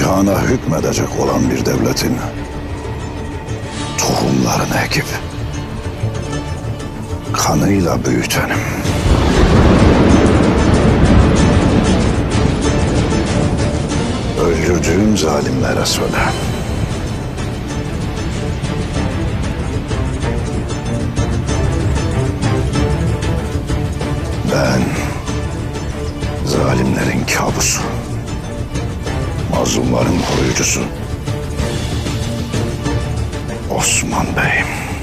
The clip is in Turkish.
toprağına hükmedecek olan bir devletin tohumlarını ekip kanıyla büyütenim. Öldürdüğüm zalimlere söyle. Ben zalimlerin kabusu. Mazlumların koruyucusu. Osman Bey'im.